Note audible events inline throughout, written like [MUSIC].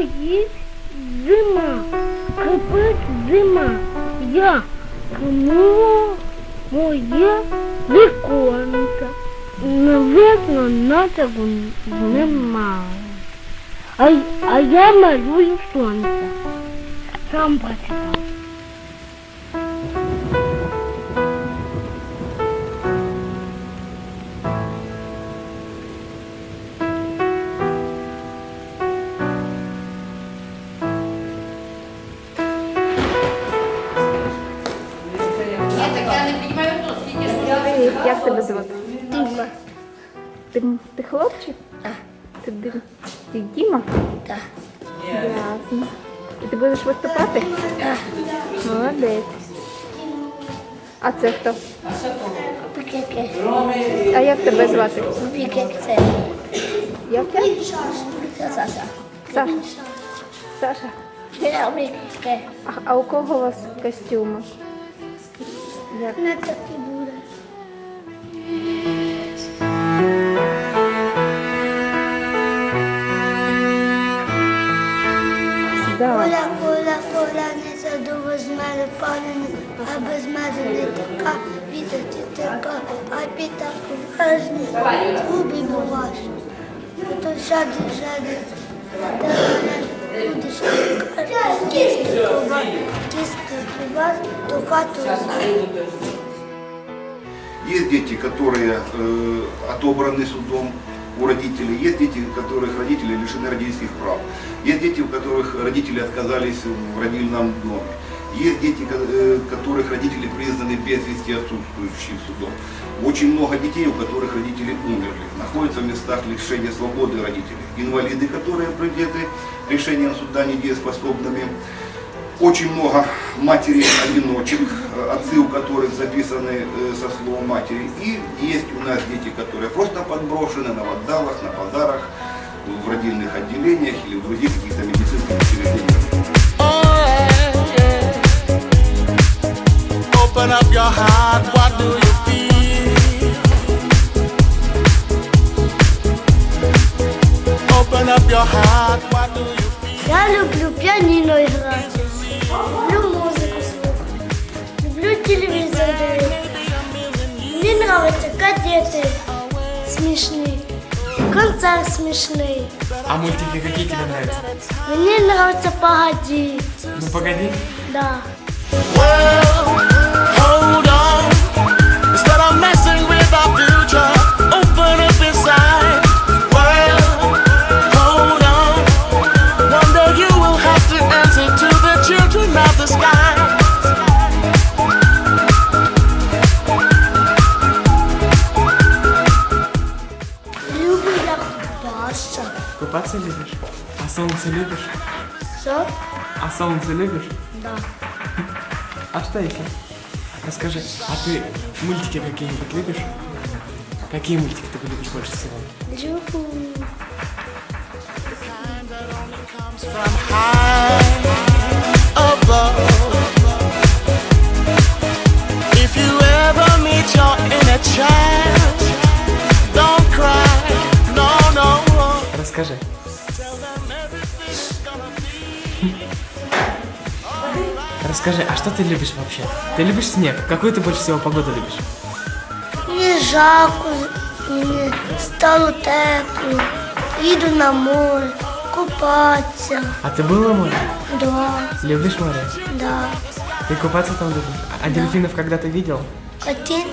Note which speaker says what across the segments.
Speaker 1: стоїть зима, кипить зима. Я кому моє віконце. Не видно натягу немає. А, й- а я малюю сонце. Сам прочитав.
Speaker 2: Привіт, як тебе звати?
Speaker 1: Дима.
Speaker 2: Ти, ти хлопчик?
Speaker 1: Так.
Speaker 2: Ти, Дим- ти Діма?
Speaker 1: Так.
Speaker 2: Ясно. І ти будеш виступати?
Speaker 1: Так.
Speaker 2: Молодець. А це хто?
Speaker 1: Пікеке.
Speaker 2: А як тебе звати?
Speaker 1: Пікеке.
Speaker 2: Як я?
Speaker 1: Саша.
Speaker 2: Саша. Саша.
Speaker 1: Я.
Speaker 2: А, а у кого у вас костюми? Як?
Speaker 1: Не так і буде.
Speaker 2: Да.
Speaker 1: Поля, поля, поля, не саду без мене палені, а без мене не така, відати така, а піта поважні, губи буваш. То жади, жади, та мене будеш
Speaker 3: есть дети, которые э, отобраны судом у родителей, есть дети, которых родители лишены родительских прав, есть дети, у которых родители отказались в родильном доме, есть дети, э, которых родители признаны без вести отсутствующим судом. Очень много детей, у которых родители умерли, находятся в местах лишения свободы родителей. Инвалиды, которые предеты решением суда недееспособными, очень много матерей-одиночек, э, отцы у которых записаны э, со словом матери. И есть у нас дети, которые просто подброшены на вокзалах, на базарах, в родильных отделениях или в других каких-то медицинских учреждениях.
Speaker 4: Open up your heart, what do you feel? Open up your heart, what do you feel?
Speaker 1: Я люблю піаніно грати, люблю музику слухати, люблю телевізор дивитися. Мені подобаються кадети смішні, концерт смішний.
Speaker 5: А мультики какие тебе нравятся?
Speaker 1: Мені подобається погоді.
Speaker 5: Ну погоди.
Speaker 1: Да. Купатися.
Speaker 5: Купаться любишь? А солнце любишь?
Speaker 1: Що?
Speaker 5: А солнце любишь?
Speaker 1: Да.
Speaker 5: А что еще? Расскажи, а ты мультики какие-нибудь любишь? Какие мультики ты любишь больше всего?
Speaker 1: Люблю.
Speaker 4: from high above. If you ever meet your inner child, no.
Speaker 5: Расскажи. [LAUGHS] Расскажи, а что ты любишь вообще? Ты любишь снег? Какую ты больше всего погоду любишь?
Speaker 1: Мені жарко, мені стало тепло. Їду на море, купатися.
Speaker 5: А ты был на море?
Speaker 1: Да,
Speaker 5: Любишь море?
Speaker 1: да.
Speaker 5: Ты купаться там любишь? А дельфинов когда-то видел?
Speaker 1: Хотін,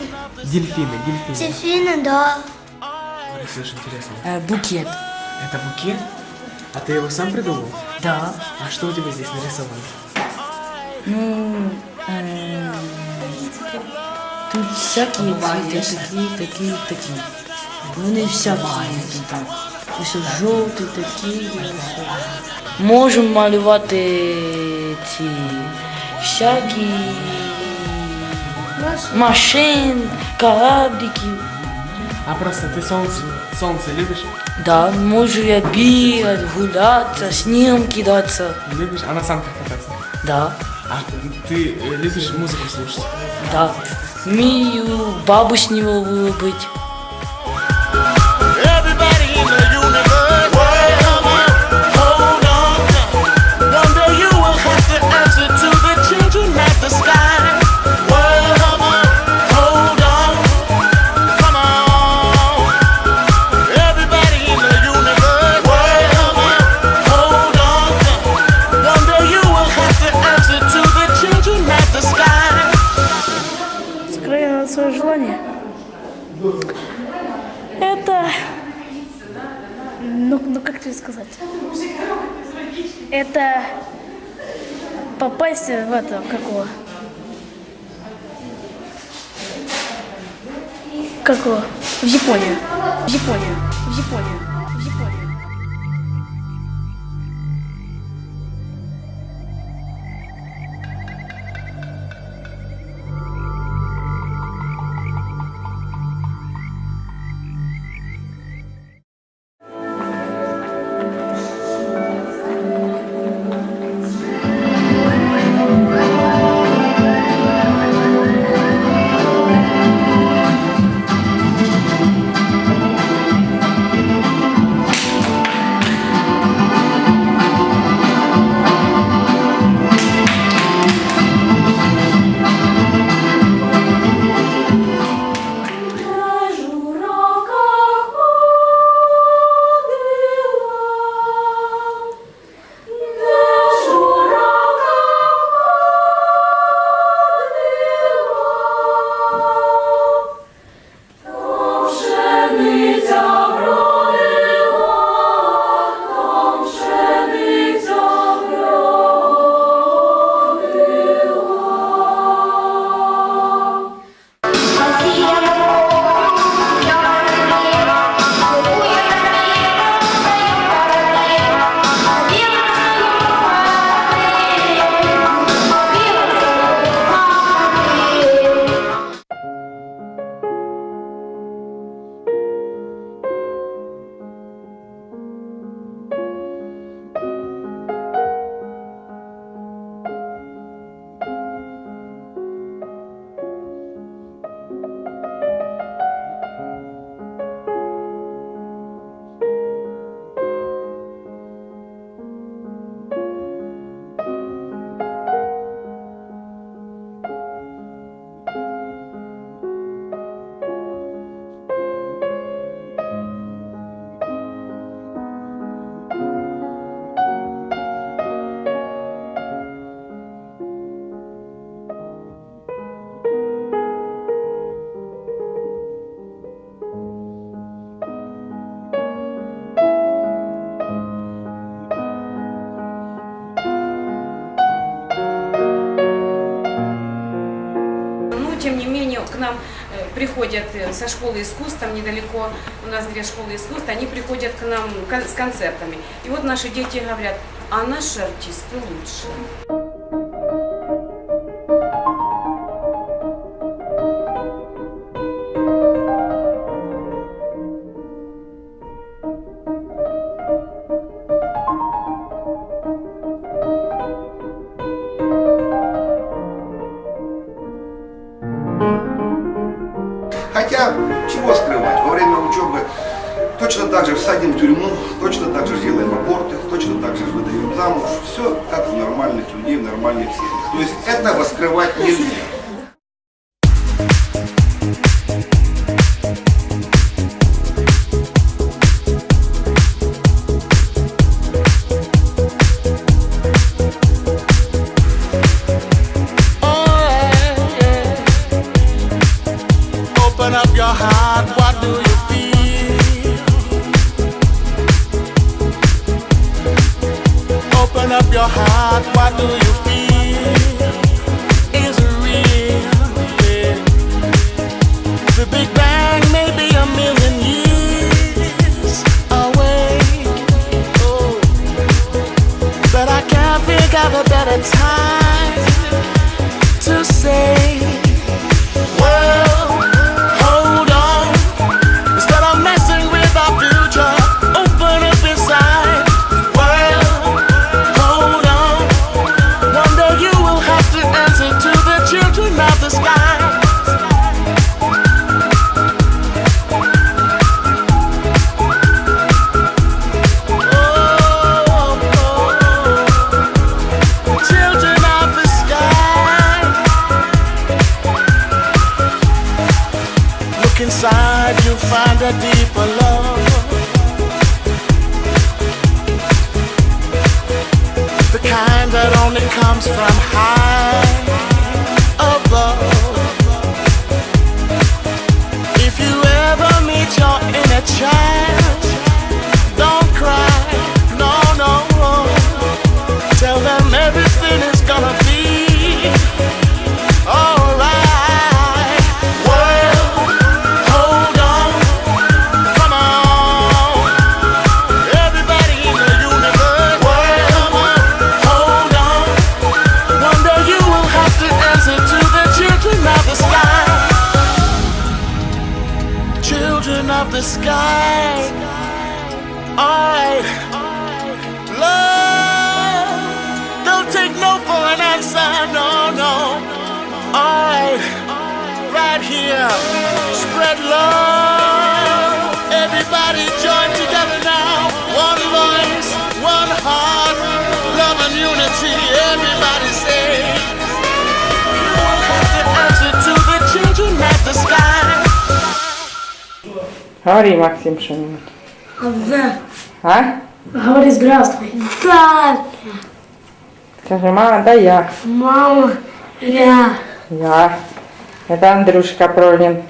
Speaker 5: Дельфины, дельфины.
Speaker 1: дельфіни, да.
Speaker 5: Слушай, интересно.
Speaker 6: Э, букет.
Speaker 5: Это букет? А ты его сам придумал?
Speaker 6: Да.
Speaker 5: А что у тебя здесь нарисовано?
Speaker 6: Ну, э, тут всякие цветы, такие, такие, такие. Вони всякі тут там. Ось жовті такі. ось. Можемо малювати ці всякі машин, кораблики.
Speaker 5: А просто ты солнце, солнце любишь?
Speaker 6: Да, можу я бігати, гулятися, снігом кидатися.
Speaker 5: Любишь? А на санках кататься?
Speaker 6: Да,
Speaker 5: А ты э, любишь музыку слушать?
Speaker 6: да. Вмію бабу снігу
Speaker 7: Как тебе сказать? Это попасть в это, какого? Какого? В Японию. В Японию. В Японию.
Speaker 8: К нам э, приходят э, со школы искусств, там недалеко у нас две школы искусств, они приходят к нам с концертами. И вот наши дети говорят, а наши артисты лучше.
Speaker 4: Хотя, чего скрывать, во время учебы точно так же садим в тюрьму, точно так же делаем аборты, точно так же выдаем замуж. Все как у нормальных людей, в нормальных семьях. То есть этого скрывать нельзя.
Speaker 9: from high above. If you ever meet your inner child, don't cry, no,
Speaker 4: no. Tell them everything is gonna no for an answer, no, no. Alright, right here, spread love. Everybody join together now. One voice, one heart, love and unity. Everybody say. You will have the answer to the children of the sky.
Speaker 10: Говори, Максим, что-нибудь.
Speaker 1: Да.
Speaker 10: А?
Speaker 7: Говори здравствуй.
Speaker 1: Да.
Speaker 10: Скажи, мама, да я.
Speaker 1: Мама, я.
Speaker 10: Я. Это Андрюшка Пронин.